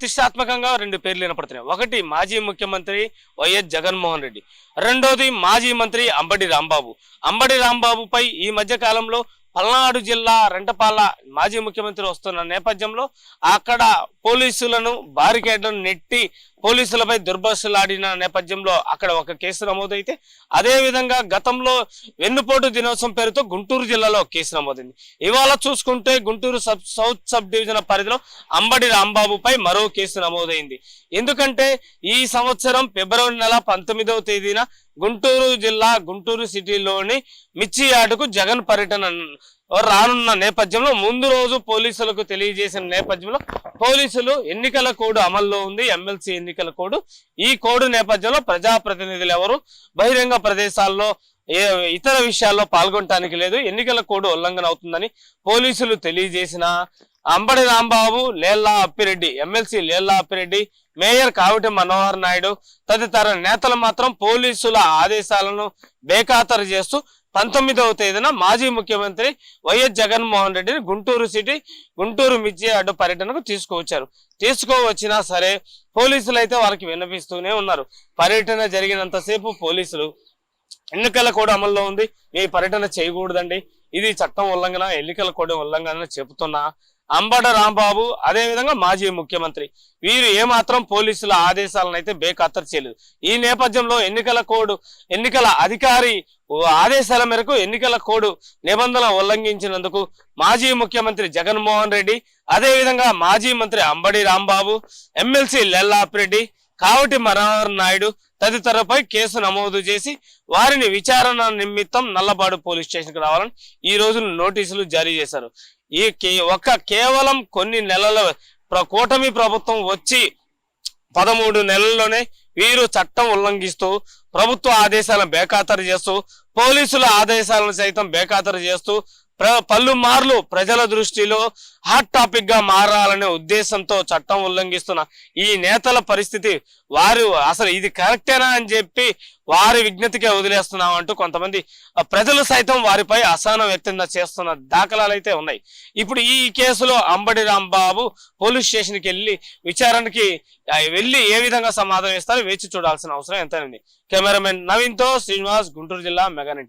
ప్రతిష్టాత్మకంగా రెండు పేర్లు వినపడుతున్నాయి. ఒకటి మాజీ ముఖ్యమంత్రి వైఎస్ జగన్మోహన్ రెడ్డి. రెండోది మాజీ మంత్రి అంబటి రాంబాబు. అంబటి రాంబాబుపై ఈ మధ్య కాలంలో పల్నాడు జిల్లా రెంటపాల మాజీ ముఖ్యమంత్రి వస్తున్న నేపథ్యంలో అక్కడ పోలీసులను బారికేడ్లను నెట్టి పోలీసులపై దుర్భాషలాడిన నేపథ్యంలో అక్కడ ఒక కేసు నమోదైతే అదేవిధంగా గతంలో వెన్నుపోటు దినోత్సవం పేరుతో గుంటూరు జిల్లాలో కేసు నమోదైంది. ఇవాళ చూసుకుంటే Guntur sub south sub division పరిధిలో అంబడి రాంబాబుపై మరో కేసు నమోదైంది. ఎందుకంటే ఈ సంవత్సరం ఫిబ్రవరి నెల పంతొమ్మిదవ తేదీన గుంటూరు జిల్లా గుంటూరు సిటీలోని మిర్చియాడుకు జగన్ పర్యటన రానున్న నేపథ్యంలో ముందు రోజు పోలీసులకు తెలియజేసిన నేపథ్యంలో పోలీసులు ఎన్నికల కోడ్ అమల్లో ఉంది ఎమ్మెల్సీ ఎన్నికల కోడ్. ఈ కోడ్ నేపథ్యంలో ప్రజాప్రతినిధులు ఎవరు? బహిరంగ ప్రదేశాల్లో ఏ ఇతర విషయాల్లో పాల్గొనటానికి లేదు. ఎన్నికల కోడ్ ఉల్లంఘన అవుతుందని పోలీసులు తెలియజేసిన అంబడి రాంబాబు లేల్లా అప్పిరెడ్డి ఎమ్మెల్సీ లేల్లా అప్పిరెడ్డి మేయర్ కావిటి మనోహర్ నాయుడు తదితర నేతలు మాత్రం పోలీసుల ఆదేశాలను బేఖాతరు చేస్తూ పంతొమ్మిదవ తేదీన మాజీ ముఖ్యమంత్రి వైఎస్ జగన్మోహన్ రెడ్డిని గుంటూరు సిటీ గుంటూరు మిర్చి అడ్డు పర్యటనకు తీసుకువచ్చారు. తీసుకువచ్చినా సరే పోలీసులు అయితే వారికి విన్నపిస్తూనే ఉన్నారు. పర్యటన జరిగినంతసేపు పోలీసులు ఎన్నికల కోడ్ అమల్లో ఉంది. మీ పర్యటన చేయకూడదండి. ఇది చట్టం ఉల్లంఘన ఎన్నికల కోడ్ ఉల్లంఘన చెబుతున్నా. అంబడ రాంబాబు అదే విధంగా మాజీ ముఖ్యమంత్రి. వీరు ఏమాత్రం పోలీసుల ఆదేశాలను అయితే బేఖాతరు చేయలేదు. ఈ నేపథ్యంలో ఎన్నికల కోడ్ ఎన్నికల అధికారి ఆదేశాల మేరకు ఎన్నికల కోడ్ నిబంధన ఉల్లంఘించినందుకు మాజీ ముఖ్యమంత్రి జగన్మోహన్ రెడ్డి అదేవిధంగా మాజీ మంత్రి అంబడి రాంబాబు ఎమ్మెల్సీ లెల్లాపిరెడ్డి కావటి మనోహర్ నాయుడు తదితరులపై కేసు నమోదు చేసి వారిని విచారణ నిమిత్తం నల్లబాడు పోలీస్ స్టేషన్కు రావాలని ఈ రోజు నోటీసులు జారీ చేశారు. ఈ ఒక ఒక్క కేవలం కొన్ని నెలల ప్ర- కూటమి ప్రభుత్వం వచ్చి పదమూడు నెలల్లోనే వీరు చట్టం ఉల్లంఘిస్తూ ప్రభుత్వ ఆదేశాలను బేఖాతరు చేస్తూ పోలీసుల ఆదేశాలను సైతం బేఖాతరు చేస్తూ పళ్ళు పలుమార్లు ప్రజల దృష్టిలో హాట్ టాపిక్గా మారాలనే ఉద్దేశంతో చట్టం ఉల్లంఘిస్తున్న ఈ నేతల పరిస్థితి వారు అసలు ఇది కరెక్టేనా అని చెప్పి వారి విజ్ఞతకే వదిలేస్తున్నాం అంటూ కొంతమంది ప్రజలు సైతం వారిపై అసహనం వ్యక్తం చేస్తున్న దాఖలాలు అయితే ఉన్నాయి. ఇప్పుడు ఈ కేసులో అంబడి రాంబాబు పోలీస్ స్టేషన్కి వెళ్ళి విచారణకి వెళ్ళి ఏ విధంగా సమాధానం ఇస్తారో వేచి చూడాల్సిన అవసరం ఎంతైనా కెమెరామెన్ నవీన్తో శ్రీనివాస్ గుంటూరు జిల్లా మెగానెట్